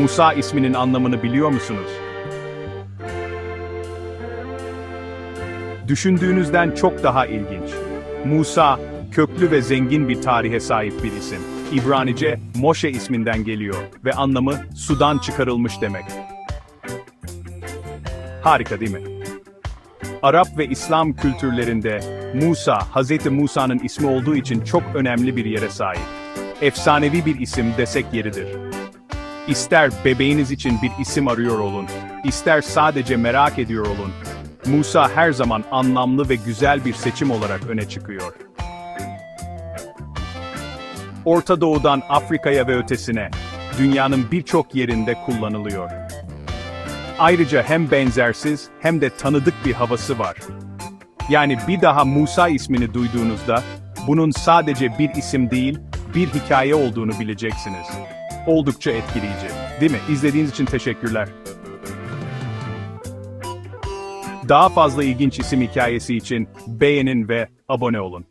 Musa isminin anlamını biliyor musunuz? Düşündüğünüzden çok daha ilginç. Musa, köklü ve zengin bir tarihe sahip bir isim. İbranice, Moşe isminden geliyor ve anlamı sudan çıkarılmış demek. Harika değil mi? Arap ve İslam kültürlerinde Musa, Hz. Musa'nın ismi olduğu için çok önemli bir yere sahip. Efsanevi bir isim desek yeridir. İster bebeğiniz için bir isim arıyor olun, ister sadece merak ediyor olun, Musa her zaman anlamlı ve güzel bir seçim olarak öne çıkıyor. Orta Doğu'dan Afrika'ya ve ötesine, dünyanın birçok yerinde kullanılıyor. Ayrıca hem benzersiz hem de tanıdık bir havası var. Yani bir daha Musa ismini duyduğunuzda, bunun sadece bir isim değil, bir hikaye olduğunu bileceksiniz. Oldukça etkileyici, değil mi? İzlediğiniz için teşekkürler. Daha fazla ilginç isim hikayesi için beğenin ve abone olun.